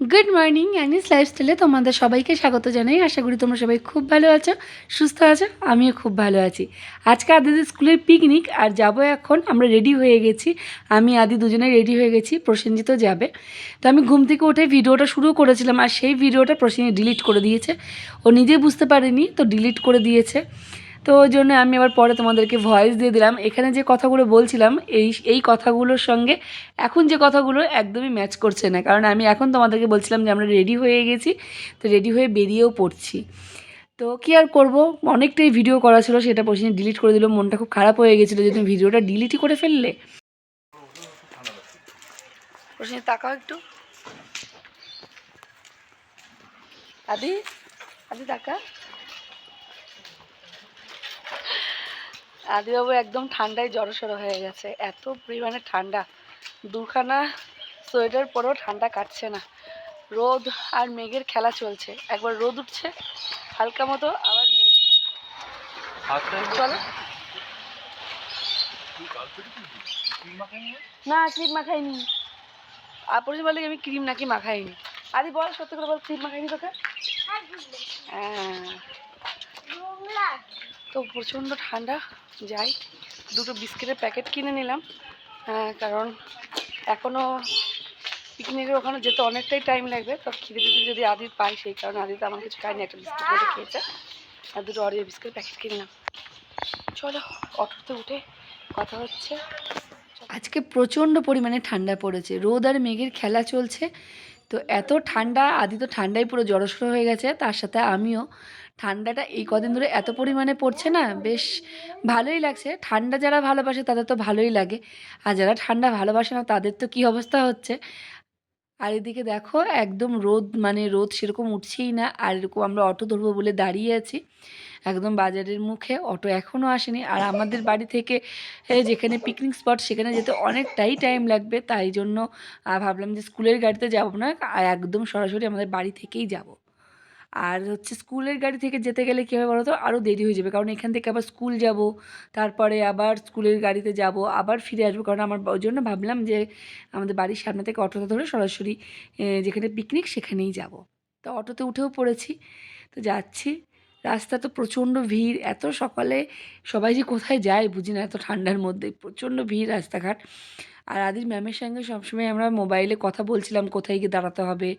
Good morning anise লাইফস্টাইলে তোমাদের সবাইকে স্বাগত জানাই। আশা করি তোমরা সবাই খুব ভালো আছো, সুস্থ আছো, আমিও খুব ভালো আছি। আজকে আদিদের স্কুলের পিকনিক আর যাব এখন, আমরা রেডি হয়ে গেছি। আমি, আদি দুজনে রেডি হয়ে গেছি প্রসেনজিতও যাবে। তো আমি ঘুম থেকে উঠে ভিডিওটা শুরু করেছিলাম আর সেই ভিডিওটা প্রসেনজিৎ ডিলিট করে দিয়েছে। ও নিজে বুঝতে পারেনি, তো ডিলিট করে দিয়েছে। তো ওই জন্য আমি আবার পরে তোমাদেরকে ভয়েস দিয়ে দিলাম। এখানে যে কথাগুলো বলছিলাম, এই এই কথাগুলোর সঙ্গে এখন যে কথাগুলো একদমই ম্যাচ করছে না। কারণ আমি এখন তোমাদেরকে বলছিলাম যে আমরা রেডি হয়ে গেছি, তো রেডি হয়ে বেরিয়েও পড়ছি। তো কী আর করব? অনেকটাই ভিডিও করা ছিল, সেটা পশ্চিমে ডিলিট করে দিল। মনটা খুব খারাপ হয়ে গেছিল যে তুমি ভিডিওটা ডিলিটই করে ফেললে। তাকাও একটু। আদি আদি, তাকা। আদিবাবু একদম ঠান্ডায় জড়সড় হয়ে গেছে। এত পরিমাণে ঠান্ডা। দুখানা সোয়েটার পরেও ঠান্ডা কাটছে না। রোদ আর মেঘের খেলা চলছে। একবার রোদ উঠছে হালকা মতো আবার মেঘ। চলো। না ক্রিম মাখাইনি। আপনি বলে আমি ক্রিম নাকি মাখাইনি? আদি বল সত্যি করে বল ক্রিম মাখাইনি তোকে? হ্যাঁ তো প্রচণ্ড ঠান্ডা যাই দুটো বিস্কিটের প্যাকেট কিনে নিলাম। হ্যাঁ, কারণ এখনও পিকনিকের ওখানে যেতে অনেকটাই টাইম লাগবে তো খিদে পিদে যদি আদিত পাই সেই কারণে আদিত আমার কিছু খায়নি একটা বিস্কিট মতো খেয়েছে। আর দুটো অরিও বিস্কিট প্যাকেট কিনলাম চলো অটোতে উঠে কথা হচ্ছে। আজকে প্রচণ্ড পরিমাণে ঠান্ডা পড়েছে রোদ আর মেঘের খেলা চলছে। তো এত ঠান্ডা আদি তো ঠান্ডায় পুরো জড়সড় হয়ে গেছে তার সাথে আমিও ঠান্ডাটা এই কদিন ধরে এত পরিমাণে পড়ছে না, বেশ ভালোই লাগছে। ঠান্ডা যারা ভালোবাসে তাদের তো ভালোই লাগে। আর যারা ঠান্ডা ভালোবাসে না, তাদের তো কী অবস্থা হচ্ছে? আর এদিকে দেখো, একদম রোদ মানে রোদ সেরকম উঠছেই না। আর এরকম আমরা অটো ধরবো বলে দাঁড়িয়ে আছি। একদম বাজারের মুখে, অটো এখনও আসেনি। আর আমাদের বাড়ি থেকে যেখানে পিকনিক স্পট সেখানে যেতে অনেকটাই টাইম লাগবে। তাই জন্য ভাবলাম যে স্কুলের গাড়িতে যাব না একদম সরাসরি আমাদের বাড়ি থেকেই যাব। আর হচ্ছে স্কুলের গাড়ি থেকে যেতে গেলে কী হবে বলো তো আরও দেরি হয়ে যাবে। কারণ এখান থেকে আবার স্কুল যাব, তারপরে আবার স্কুলের গাড়িতে যাব, আবার ফিরে আসব। কারণ আমার ওই জন্য ভাবলাম যে আমাদের বাড়ির সামনে থেকে অটোটা ধরে সরাসরি যেখানে পিকনিক সেখানেই যাব। তো অটোতে উঠেও পড়েছি। তো যাচ্ছি। রাস্তা তো প্রচণ্ড ভিড়। এত সকালে সবাই যে কোথায় যায় বুঝি না এত ঠান্ডার মধ্যে। প্রচণ্ড ভিড় রাস্তাঘাট। আর আদির ম্যামের সঙ্গে সবসময় আমরা মোবাইলে কথা বলছিলাম, কোথায় গিয়ে দাঁড়াতে হবে,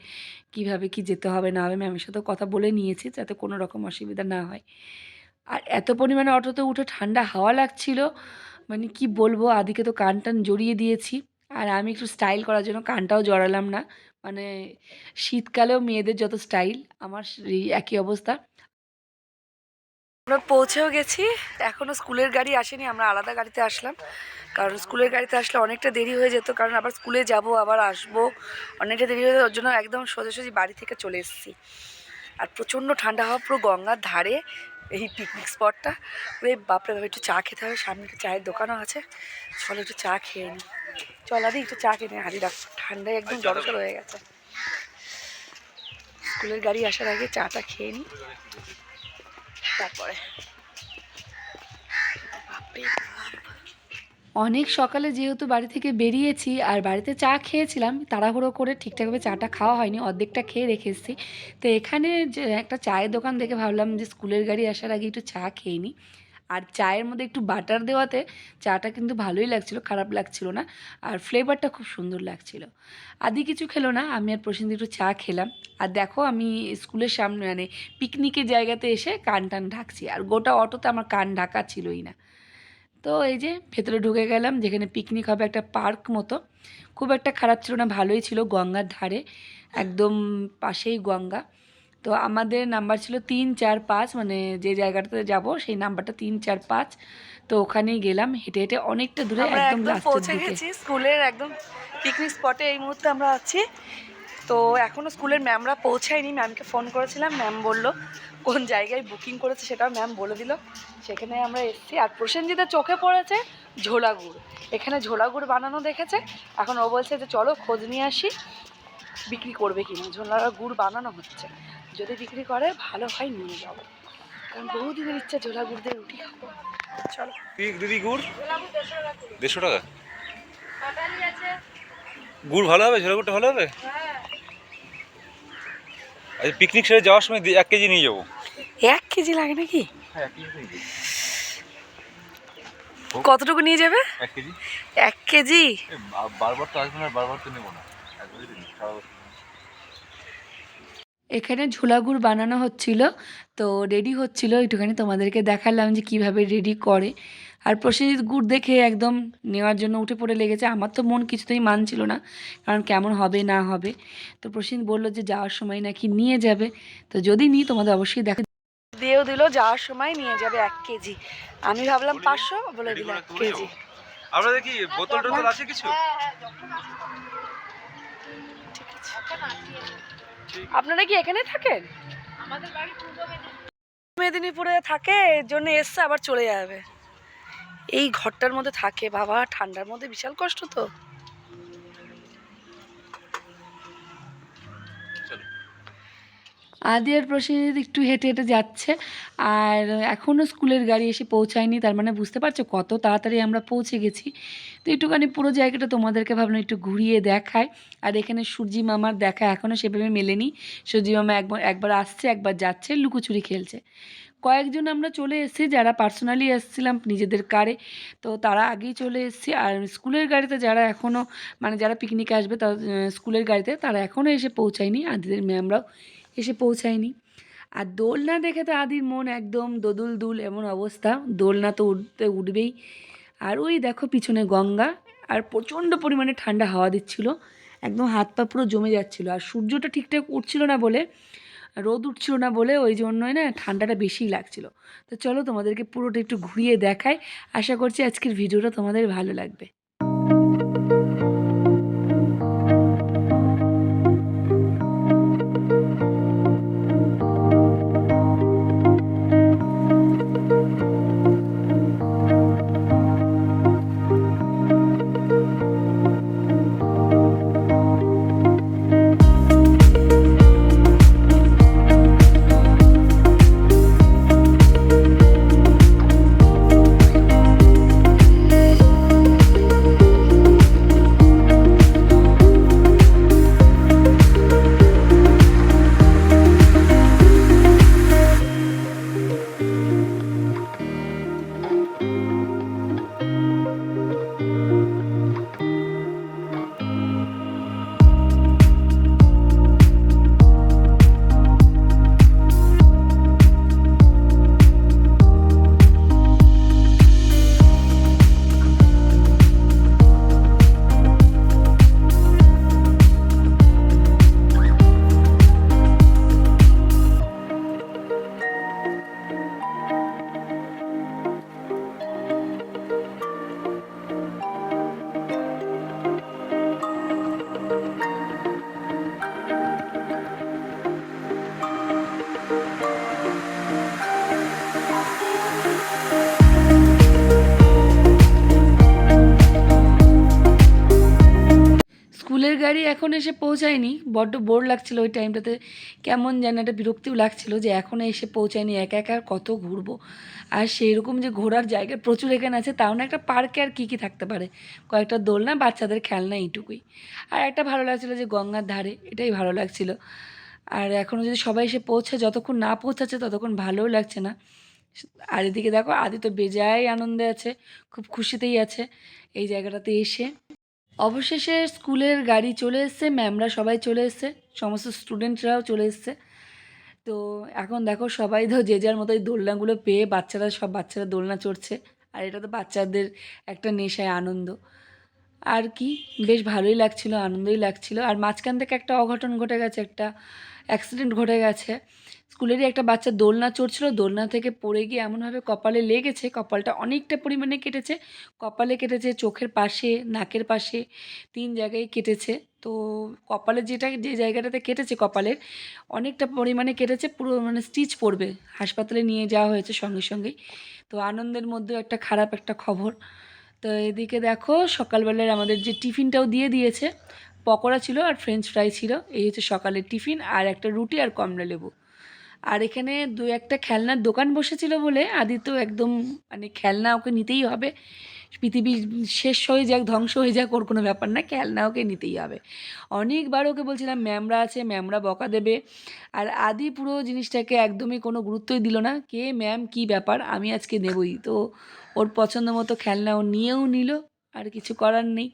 কীভাবে কি যেতে হবে, না হবে, ম্যামের সাথেও কথা বলে নিয়েছি যাতে কোনো রকম অসুবিধা না হয়। আর এত পরিমাণে অটোতে উঠে ঠান্ডা হাওয়া লাগছিল মানে কি বলব, আদিকে তো কান টান জড়িয়ে দিয়েছি। আর আমি একটু স্টাইল করার জন্য কানটাও জড়ালাম না মানে শীতকালেও মেয়েদের যত স্টাইল, আমার একই অবস্থা। আমরা পৌঁছেও গেছি। এখনও স্কুলের গাড়ি আসেনি আমরা আলাদা গাড়িতে আসলাম। কারণ স্কুলের গাড়িতে আসলে অনেকটা দেরি হয়ে যেত কারণ আবার স্কুলে যাব আবার আসব। অনেকটা দেরি হয়ে যেত ওর জন্য একদম সোজাসুজি বাড়ি থেকে চলে এসেছি। আর প্রচণ্ড ঠান্ডা হওয়া পুরো গঙ্গার ধারে এই পিকনিক স্পটটা ওরে বাপরে বাবা একটু চা খেতে হবে সামনে একটু চায়ের দোকানও আছে। চলো একটু চা খেয়ে নিই চল আদি একটু চা কিনে হারি রাখ ঠান্ডায় একদম জড়সড় হয়ে গেছে। স্কুলের গাড়ি আসার আগে চাটা খেয়ে নিই তারপরে। অনেক সকালে যেহেতু বাড়ি থেকে বেরিয়েছি আর বাড়িতে চা খেয়েছিলাম, তাড়াহুড়ো করে ঠিকঠাকভাবে চাটা খাওয়া হয়নি, অর্ধেকটা খেয়ে রেখে এসেছি। তো এখানে যে একটা চায়ের দোকান দেখে ভাবলাম যে স্কুলের গাড়ি আসার আগে একটু চা খেয়ে নিই আর চায়ের মধ্যে একটু বাটার দেওয়াতে চাটা কিন্তু ভালোই লাগছিল, খারাপ লাগছিল না, আর ফ্লেভারটা খুব সুন্দর লাগছিল। আদি কিছু খেলো না, আমি আর প্রসেনজিৎ একটু চা খেলাম। আর দেখো, আমি স্কুলের সামনে মানে পিকনিকের জায়গাতে এসে কান টান ঢাকছি, আর গোটা অটোতে আমার কান ঢাকা ছিলই না। তো এই যে, ভেতরে ঢুকে গেলাম, যেখানে পিকনিক হবে একটা পার্ক মতো। খুব একটা খারাপ ছিল না, ভালোই ছিল গঙ্গার ধারে, একদম পাশেই গঙ্গা। তো আমাদের নাম্বার ছিল তিন চার পাঁচ মানে যে জায়গাটাতে যাব সেই নাম্বারটা তিন চার পাঁচ। তো ওখানেই গেলাম হেঁটে হেঁটে অনেকটা দূরে একদম পৌঁছে গেছি স্কুলের একদম পিকনিক স্পটে এই মুহূর্তে আমরা আছি। তো এখনও স্কুলের ম্যামরা পৌঁছায়নি ম্যামকে ফোন করেছিলাম ম্যাম বলল কোন জায়গায় বুকিং করেছে সেটাও ম্যাম বলে দিল। সেখানে আমরা এসেছি আর প্রসেনজিতের চোখে পড়েছে ঝোলা গুড় এখানে ঝোলা গুড় বানানো দেখেছে এখন ও বলছে যে চলো খোঁজ নিয়ে আসি বিক্রি করবে কি না ঝোলা গুড় বানানো হচ্ছে। যদি বিক্রি করে ভালো হয় নিয়ে যাব। কারণ বহুদিনের ইচ্ছা ঝোলা গুড় দিয়ে রুটি খাব। চলো। দিদি গুড়? দেড়শো টাকা গুড় ভালো হবে? ঝোলা গুড়টা ভালো হবে? আচ্ছা পিকনিক সেরে যাওয়ার সময় দি- এক কেজি নিয়ে যাব। এক কেজি লাগে নাকি? হ্যাঁ কতটুকু নিয়ে যাবে? এক কেজি। এক কেজি? বারবার তো আসবে না বারবার তো নেব না। এখানে ঝোলাগুড় বানানো হচ্ছিল। তো রেডি হচ্ছিল। একটুখানি তোমাদেরকে দেখালাম যে কীভাবে রেডি করে। আর প্রসেনজিৎ গুড় দেখে একদম নেওয়ার জন্য উঠে পড়ে লেগেছে। আমার তো মন কিছুতেই মানছিল না কারণ কেমন হবে না হবে। তো প্রসেনজিৎ বলল যে যাওয়ার সময় নাকি নিয়ে যাবে। তো যদি নিই তোমাদের অবশ্যই দেখা দিয়েও দিল যাওয়ার সময় নিয়ে যাবে এক কেজি। আমি ভাবলাম পাঁচশো বলে দিল এক কেজি। আপনাদের কি বোতল টোতল আছে কিছু? ঠিক আছে। আপনারা কি এখানে থাকেন? মেদিনীপুরে থাকে এর জন্য এসছে আবার চলে যাবে। এই ঘরটার মধ্যে থাকে বাবা ঠান্ডার মধ্যে বিশাল কষ্ট তো। আদি আর প্রসেনজিৎ একটু হেঁটে হেঁটে যাচ্ছে, আর এখনও স্কুলের গাড়ি এসে পৌঁছায়নি, তার মানে বুঝতে পারছ কত তাড়াতাড়ি আমরা পৌঁছে গেছি। তো একটুখানি পুরো জায়গাটা তোমাদেরকে ভাবলাম একটু ঘুরিয়ে দেখায় আর এখানে সূর্যি মামার দেখা এখনও সেভাবে মেলেনি। সূর্যি মামা একবার একবার আসছে, একবার যাচ্ছে, লুকোচুরি খেলছে। কয়েকজন আমরা চলে এসেছি, যারা পার্সোনালি এসেছিলাম নিজেদের কারে, তো তারা আগেই চলে এসেছি। আর স্কুলের গাড়িতে যারা এখনও মানে যারা পিকনিকে আসবে তারা স্কুলের গাড়িতে, তারা এখনও এসে পৌঁছায়নি। আদিদের ম্যামরাও এসে পৌঁছায়নি। আর দোলনা দেখে তো আদির মন একদম দোদুল দুল এমন অবস্থা। দোলনা তো উঠতে উঠবেই। আর ওই দেখো পিছনে গঙ্গা, আর প্রচণ্ড পরিমাণে ঠান্ডা হাওয়া দিচ্ছিল। একদম হাত পা পুরো জমে যাচ্ছিল। আর সূর্যটা ঠিকঠাক উঠছিল না বলে, রোদ উঠছিল না বলে ওই জন্যই না ঠান্ডাটা বেশিই লাগছিল। তো চলো তোমাদেরকে পুরোটা একটু ঘুরিয়ে দেখাই। আশা করছি আজকের ভিডিওটা তোমাদের ভালো লাগবে। এখন এসে পৌঁছায়নি, বড্ড বোর লাগছিল ওই টাইমটাতে কেমন যেন একটা বিরক্তিও লাগছিল যে এখনও এসে পৌঁছায়নি, একা একা আর কত ঘুরবো। আর সেই রকম যে ঘোরার জায়গা প্রচুর এখানে আছে, তাও না একটা পার্কে আর কী কী থাকতে পারে? কয়েকটা দোলনা, বাচ্চাদের খেলনা, এইটুকুই। আর একটা ভালো লাগছিল যে গঙ্গার ধারে, এটাই ভালো লাগছিল। আর এখনও যদি সবাই এসে পৌঁছে যতক্ষণ না পৌঁছাচ্ছে, ততক্ষণ ভালোও লাগছে না। আর এদিকে দেখো আদি তো বেজায় আনন্দে আছে, খুব খুশিতেই আছে এই জায়গাটাতে এসে। অবশেষে স্কুলের গাড়ি চলে এসছে, ম্যামরা সবাই চলে এসছে, সমস্ত স্টুডেন্টরাও চলে এসছে। তো এখন দেখো সবাই তো যে যার মতো এই দোলনাগুলো পেয়ে বাচ্চারা সব, বাচ্চারা দোলনা চড়ছে, আর এটা তো বাচ্চাদের একটা নেশায় আনন্দ। আর কি, বেশ ভালোই লাগছিল, আনন্দই লাগছিল। আর মাঝখান থেকে একটা অঘটন ঘটে গেছে, একটা অ্যাক্সিডেন্ট ঘটে গেছে। স্কুলেরই একটা বাচ্চা দোলনা চড়ছিল, দোলনা থেকে পড়ে গিয়ে এমনভাবে কপালে লেগেছে, কপালটা অনেকটা পরিমাণে কেটেছে। কপালে কেটেছে, চোখের পাশে, নাকের পাশে, তিন জায়গায় কেটেছে। তো কপালে যেটা, যে জায়গাটাতে কেটেছে কপালের, অনেকটা পরিমাণে কেটেছে, পুরো মানে স্টিচ পড়বে। হাসপাতালে নিয়ে যাওয়া হয়েছে সঙ্গে সঙ্গেই। তো আনন্দের মধ্যেও একটা খারাপ একটা খবর। তো এদিকে দেখো, সকালবেলার আমাদের যে টিফিনটাও দিয়ে দিয়েছে, পকোড়া ছিল আর ফ্রেঞ্চ ফ্রাই ছিল। এই হচ্ছে সকালের টিফিন আর একটা রুটি আর কমলা লেবু। আর এখানে দু একটা খেলনার দোকান বসেছিল বলে আদি তো একদম মানে খেলনা ওকে নিতেই হবে। পৃথিবী শেষ হয়ে যাক, ধ্বংস হয়ে যাক, ওর কোনো ব্যাপার না, খেলনা ওকে নিতেই হবে। অনেকবার ওকে বলছিলাম, ম্যামরা আছে, ম্যামরা বকা দেবে। আর আদি পুরো জিনিসটাকে একদমই কোনো গুরুত্বই দিল না, কে, ম্যাম, কি ব্যাপার? আমি আজকে নেবই তো ওর পছন্দ মতো খেলনা ও নিয়েও নিল। আর কিছু করার নেই।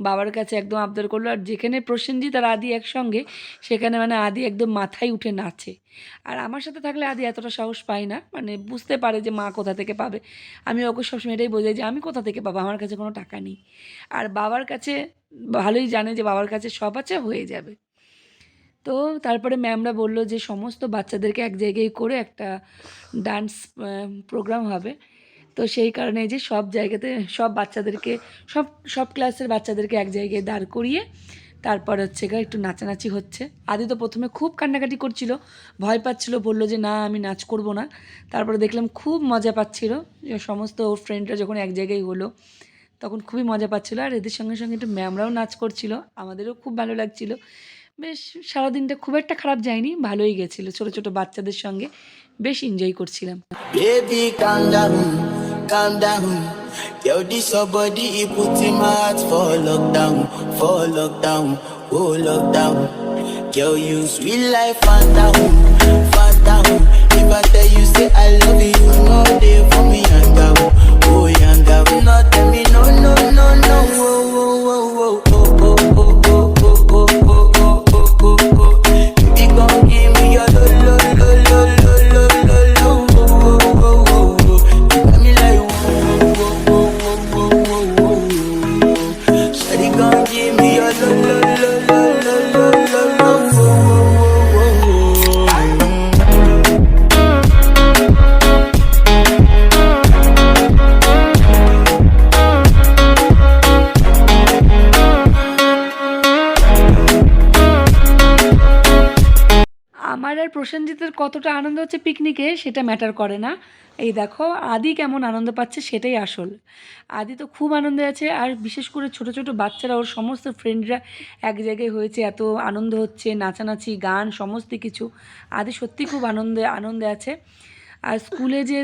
বাবার কাছে একদম আবদার করল। আর যেখানে প্রসেনজিৎ আর আদি একসঙ্গে, সেখানে মানে আদি একদম মাথায় উঠে নাচে। আর আমার সাথে থাকলে আদি এতটা সাহস পায় না। মানে বুঝতে পারে যে মা কোথা থেকে পাবে। আমি ওকে সবসময় এটাই বোঝাই যে আমি কোথা থেকে পাবো? আমার কাছে কোনো টাকা নেই। আর বাবার কাছে ভালোই জানে যে বাবার কাছে সব আছে, হয়ে যাবে। তো তারপরে ম্যামরা বলল যে সমস্ত বাচ্চাদেরকে এক জায়গায় করে একটা ডান্স প্রোগ্রাম হবে। তো সেই কারণে যে সব জায়গাতে সব বাচ্চাদেরকে, সব সব ক্লাসের বাচ্চাদেরকে এক জায়গায় দাঁড় করিয়ে তারপর হচ্ছে গা একটু নাচানাচি হচ্ছে। আদি তো প্রথমে খুব কান্নাকাটি করছিল, ভয় পাচ্ছিল, বলল যে না, আমি নাচ করব না। তারপরে দেখলাম খুব মজা পাচ্ছিল সমস্ত ওর ফ্রেন্ডরা যখন এক জায়গায় হলো, তখন খুবই মজা পাচ্ছিল। আর এদের সঙ্গে সঙ্গে একটু ম্যামরাও নাচ করছিল, আমাদেরও খুব ভালো লাগছিল। বেশ, সারাদিনটা খুব একটা খারাপ যায়নি, ভালোই গেছিল। ছোটো ছোটো বাচ্চাদের সঙ্গে বেশ এনজয় করছিলাম। Calm down. Yo, this your body, it puts in my heart for lockdown, for lockdown, oh lockdown. Yo, you sweet life, phantom, phantom. If I tell you, say I love you, you know they for me, girl, oh young girl. No, tell me, no, no, no, no, oh, oh, oh, the love. কতটা আনন্দ হচ্ছে পিকনিকে সেটা matter করে না। এই দেখো, আদি কেমন আনন্দ পাচ্ছে সেটাই আসল। আদি তো খুব আনন্দে আছে, আর বিশেষ করে ছোট ছোট বাচ্চারা, ওর সমস্ত ফ্রেন্ডরা এক জায়গায় হয়েছে, এত আনন্দ হচ্ছে, নাচানাচি, গান, সমস্ত কিছু। আদি সত্যি খুব আনন্দে আনন্দে আছে। আর স্কুলে যে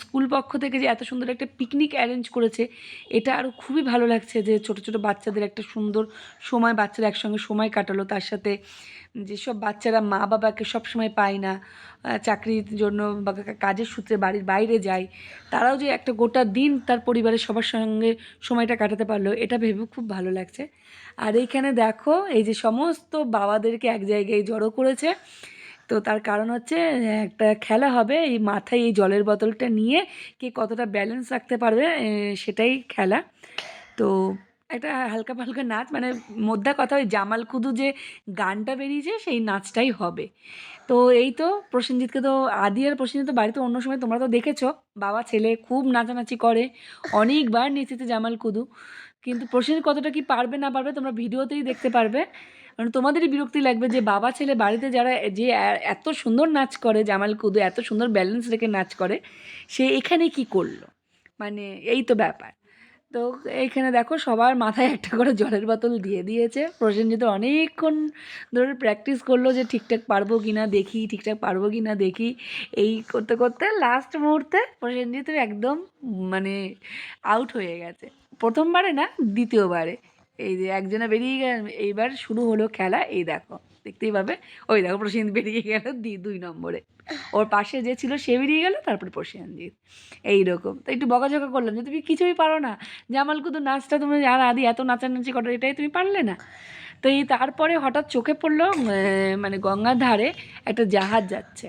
স্কুল পক্ষ থেকে যে এত সুন্দর একটা পিকনিক অ্যারেঞ্জ করেছে, এটা আরও খুবই ভালো লাগছে যে ছোট ছোট বাচ্চাদের একটা সুন্দর সময়, বাচ্চারা একসঙ্গে সময় কাটালো, তার সাথে যেসব বাচ্চারা মা বাবাকে সব সময় পায় না চাকরির জন্য বা কাজের সূত্রে বাড়ির বাইরে যায়, তারাও যে একটা গোটা দিন তার পরিবারের সবার সঙ্গে সময়টা কাটাতে পারল, এটা ভেবে খুব ভালো লাগছে। আর এইখানে দেখো, এই যে সমস্ত বাবাদেরকে এক জায়গায় জড়ো করেছে তো তার কারণ হচ্ছে একটা খেলা হবে, এই মাথায় এই জলের বোতলটা নিয়ে কে কতটা ব্যালেন্স রাখতে পারবে সেটাই খেলা। তো একটা হালকা ফালকা নাচ মানে মোদ্দা কথা ওই জামাল কুদু যে গানটা বেরিয়েছে, সেই নাচটাই হবে। তো এই তো প্রসেনজিৎকে তো, আদি আর প্রসেনজিৎ তো বাড়িতে অন্য সময়, তোমরা তো দেখেছ, বাবা, ছেলে খুব নাচানাচি করে, অনেকবার নেচেছে জামাল কুদু। কিন্তু প্রসেনজিৎ কতটা কি পারবে না পারবে, তোমরা ভিডিওতেই দেখতে পারবে। মানে তোমাদেরই বিরক্তি লাগবে যে বাবা ছেলে বাড়িতে যারা যে এত সুন্দর নাচ করে, জামাল কুদু এত সুন্দর ব্যালেন্স রেখে নাচ করে, সে এখানে কি করল? মানে এই তো ব্যাপার। তো এইখানে দেখো সবার মাথায় একটা করে জলের বোতল দিয়ে দিয়েছে। প্রসেনজিৎ অনেকক্ষণ ধরে প্র্যাকটিস করল যে ঠিকঠাক পারব কি না দেখি, ঠিকঠাক পারব কি না দেখি। এই করতে করতে লাস্ট মুহূর্তে প্রসেনজিৎ একদম মানে আউট হয়ে গেছে। প্রথমবারে না, দ্বিতীয়বারে। এই যে একজনে বেরিয়ে গেল, এইবার শুরু হলো খেলা, এই দেখো, দেখতেই পাবে। ওই দেখো, প্রসেনজিৎ বেরিয়ে গেল দি, দুই নম্বরে। ওর পাশে যে ছিল, সে বেরিয়ে গেল, তারপরে প্রসেনজিৎ। এইরকম। তো একটু বকাঝকা করলাম যে, তুমি কিছুই পারো না। জামাল কুদু নাচটা তুমি আর আদি এত নাচানাচি করো, এটাই তুমি পারলে না। তো এই তারপরে হঠাৎ চোখে পড়ল মানে গঙ্গার ধারে একটা জাহাজ যাচ্ছে।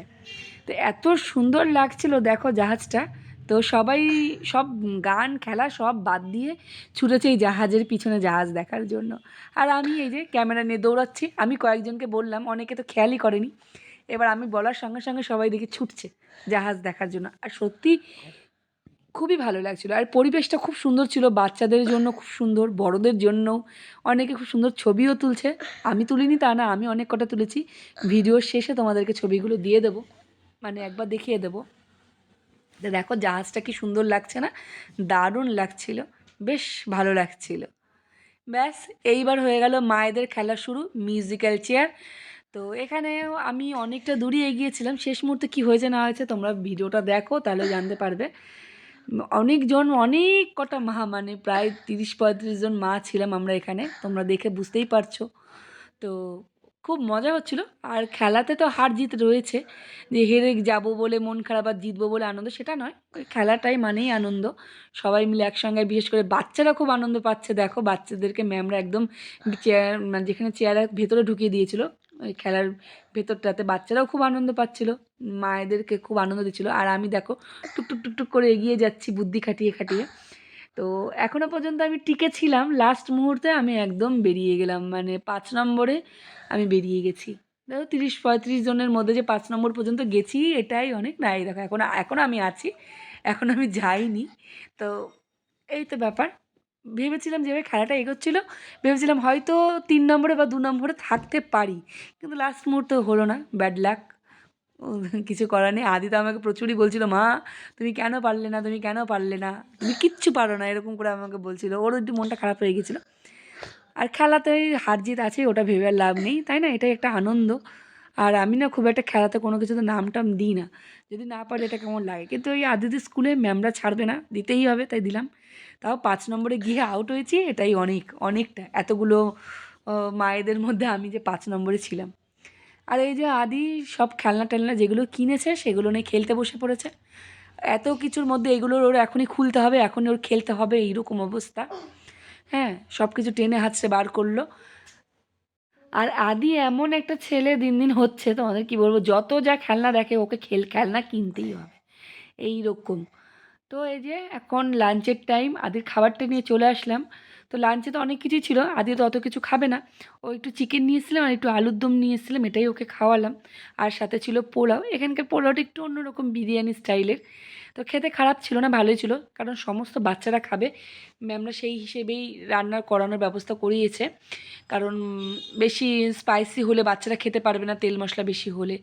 তো এত সুন্দর লাগছিল, দেখো জাহাজটা। তো সবাই সব গান, খেলা সব বাদ দিয়ে ছুটেছে এই জাহাজের পিছনে জাহাজ দেখার জন্য। আর আমি এই যে ক্যামেরা নিয়ে দৌড়াচ্ছি। আমি কয়েকজনকে বললাম, অনেকে তো খেয়ালই করেনি। এবার আমি বলার সঙ্গে সঙ্গে সবাই দেখে ছুটছে জাহাজ দেখার জন্য। আর সত্যি খুবই ভালো লাগছিল। আর পরিবেশটা খুব সুন্দর ছিল। বাচ্চাদের জন্য খুব সুন্দর, বড়দের জন্যও অনেকে খুব সুন্দর ছবিও তুলছে। আমি তুলিনি তা না, আমি অনেক কটা তুলেছি। ভিডিওর শেষে তোমাদেরকে ছবিগুলো দিয়ে দেবো। মানে একবার দেখিয়ে দেবো। দেখো জাহাজটা কি সুন্দর লাগছে না? দারুণ লাগছিল। বেশ ভালো লাগছিল। ব্যাস, এইবার হয়ে গেল মায়েদের খেলা শুরু মিউজিক্যাল চেয়ার তো এখানেও আমি অনেকটা দূরে এগিয়েছিলাম। শেষ মুহূর্তে কি হয়েছে না হয়েছে তোমরা ভিডিওটা দেখো, তাহলে জানতে পারবে। অনেকজন, অনেক কটা মা মানে প্রায় তিরিশ পঁয়ত্রিশ জন মা ছিলাম আমরা এখানে। তোমরা দেখে বুঝতেই পারছ। তো খুব মজা হচ্ছিল। আর খেলাতে তো হার জিত রয়েছে। যে হেরে যাব বলে মন খারাপ আর জিতবো বলে আনন্দ, সেটা নয়। ওই খেলাটাই মানেই আনন্দ। সবাই মিলে একসঙ্গে বিশেষ করে বাচ্চারা খুব আনন্দ পাচ্ছে। দেখো, বাচ্চাদেরকে ম্যামরা একদম চেয়ার মানে যেখানে চেয়ারের ভেতরে ঢুকিয়ে দিয়েছিল, ওই খেলার ভেতরটাতে বাচ্চারাও খুব আনন্দ পাচ্ছিল। মায়েদেরকে খুব আনন্দ দিচ্ছিল। আর আমি দেখো, টুকটুক টুকটুক করে এগিয়ে যাচ্ছি বুদ্ধি খাটিয়ে খাটিয়ে। তো এখনও পর্যন্ত আমি টিকে ছিলাম। লাস্ট মুহূর্তে আমি একদম বেরিয়ে গেলাম। মানে পাঁচ নম্বরে আমি বেরিয়ে গেছি। দেখো তিরিশ, পঁয়ত্রিশ জনের মধ্যে যে পাঁচ নম্বর পর্যন্ত গেছি, এটাই অনেক নাই। দেখো, এখন এখন আমি আছি। এখন আমি যাইনি। তো এই তো ব্যাপার। ভেবেছিলাম যেভাবে খেলাটা এগোচ্ছিলো। ভেবেছিলাম হয়তো তিন নম্বরে বা দু নম্বরে থাকতে পারি। কিন্তু লাস্ট মুহূর্তে হলো না। ব্যাড লাক কিছু করার নেই। আদি তো আমাকে প্রচুরই বলছিল, মা, তুমি কেন পারলে না, তুমি কেন পারলে না? তুমি কিচ্ছু পারো না, এরকম করে আমাকে বলছিল। ওর একটু মনটা খারাপ হয়ে গেছিল। আর খেলাতে হার জিত আছে, ওটা ভেবে আর লাভ নেই। তাই না? এটাই একটা আনন্দ। আর আমি না খুব একটা খেলাতে কোনো কিছুতে নাম টাম দিই না। যদি না পারি, এটা কেমন লাগে? কিন্তু ওই আদিদের স্কুলে ম্যামরা ছাড়বে না, দিতেই হবে, তাই দিলাম। তাও পাঁচ নম্বরে গিয়ে আউট হয়েছি, এটাই অনেক, অনেকটা। এতগুলো মায়েদের মধ্যে আমি যে পাঁচ নম্বরে ছিলাম। আর এই যে আদি সব খেলনা টেলনা যেগুলো কিনেছে, সেগুলো নিয়ে খেলতে বসে পড়েছে। এত কিছুর মধ্যে এগুলোর ওর এখনই খুলতে হবে, এখনই ওর খেলতে হবে, এইরকম অবস্থা। হ্যাঁ সব কিছু টেনে হাতছে বার করল। আর আদি এমন একটা ছেলে দিন দিন হচ্ছে তোমাদের কি বলব, যত যা খেলনা দেখে ওকে খেল, খেলনা কিনতেই হবে। এই রকম তো এই যে এখন লাঞ্চের টাইম আদির খাবারটা নিয়ে চলে আসলাম। তো লাঞ্চে তো অনেক কিছুই ছিল আদি তো অত কিছু খাবে না। ও একটু চিকেন নিয়েছিলাম আর একটু আলুর দম নিয়েছিলাম, এটাই ওকে খাওয়ালাম। আর সাথে ছিল পোলাও, এখানকার পোলাওটা একটু অন্যরকম বিরিয়ানি স্টাইলের তো খেতে খারাপ ছিল না, ভালোই ছিল, কারণ সমস্ত বাচ্চারা খাবে। ম্যামরা সেই হিসেবেই রান্নার করানোর ব্যবস্থা করিয়েছে। কারণ বেশি স্পাইসি হলে বাচ্চারা খেতে পারবে না, তেল মশলা বেশি হলে।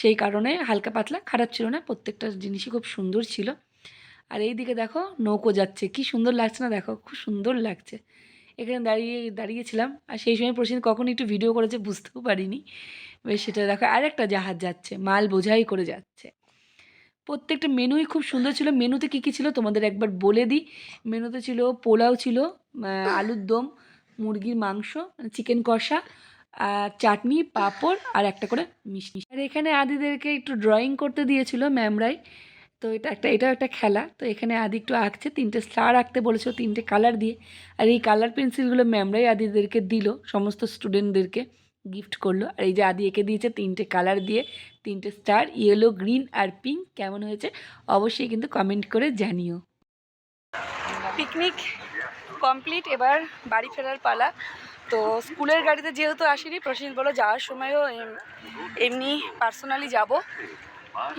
সেই কারণে হালকা পাতলা, খারাপ ছিল না, প্রত্যেকটা জিনিসই খুব সুন্দর ছিল। আর এই দিকে দেখো নৌকো যাচ্ছে। কি সুন্দর লাগছে না দেখো? খুব সুন্দর লাগছে। এখানে দাঁড়িয়ে, দাঁড়িয়েছিলাম আর সেই সময় প্রসেন কখন একটু ভিডিও করেছে বুঝতেও পারিনি। বেশ সেটা দেখো আর একটা জাহাজ যাচ্ছে, মাল বোঝাই করে যাচ্ছে। প্রত্যেকটা মেনুই খুব সুন্দর ছিল। মেনুতে কী কী ছিল তোমাদের একবার বলে দিই। মেনুতে ছিল পোলাও ছিল আলুর দম, মুরগির মাংস চিকেন কষা আর চাটনি, পাঁপড় আর একটা করে মিষ্টি। আর এখানে আদিদেরকে একটু ড্রয়িং করতে দিয়েছিল ম্যামরাই তো এটা একটা, এটাও একটা খেলা। তো এখানে আদি একটু আঁকছে, তিনটে স্টার আঁকতে বলেছিল তিনটে কালার দিয়ে। আর এই কালার পেন্সিলগুলো ম্যামরাই আদিদেরকে দিল, সমস্ত স্টুডেন্টদেরকে গিফট করল। আর এই যে আদি এঁকে দিয়েছে তিনটে কালার দিয়ে, তিনটে স্টার ইয়েলো গ্রিন আর পিঙ্ক কেমন হয়েছে অবশ্যই কিন্তু কমেন্ট করে জানিও। পিকনিক কমপ্লিট এবার বাড়ি ফেরার পালা। তো স্কুলের গাড়িতে যেহেতু আসিনি, প্রসেনজিৎ বলো যাওয়ার সময়ও এম- এমনি পার্সোনালি যাব।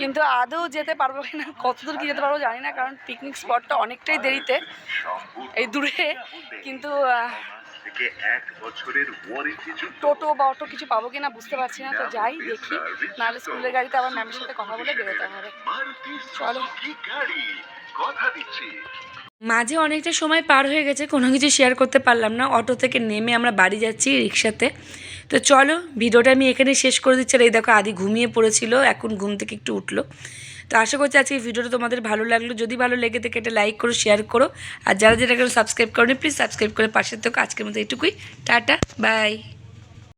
কিন্তু আদৌ যেতে পারব কিনা কতদূর কি যেতে পারব জানি না কারণ পিকনিক স্পটটা অনেকটাই দেরিতে। এই দূরে কিন্তু টোটো বা অটো কিছু পাবো কিনা বুঝতে পারছি না তো যাই দেখি। নাহলে স্কুলের গাড়িতে আবার ম্যামের সাথে কথা বলে বেরোতে হবে। চলো। কথা দিচ্ছি। মাঝে অনেকটা সময় পার হয়ে গেছে কোনো কিছু শেয়ার করতে পারলাম না। অটো থেকে নেমে আমরা বাড়ি যাচ্ছি রিক্সাতে। তো চলো, ভিডিওটা আমি এখানে শেষ করে দিচ্ছি। আর এই দেখো, আদি ঘুমিয়ে পড়েছিল, এখন ঘুম থেকে একটু উঠল। তো আশা করছি আজকে ভিডিওটা তোমাদের ভালো লাগল। যদি ভালো লেগে থাকে এটা লাইক করো শেয়ার করো। আর যারা যেটা সাবস্ক্রাইব করো প্লিজ সাবস্ক্রাইব করে পাশে থেকো। আজকের মতো এটুকুই। Tata bye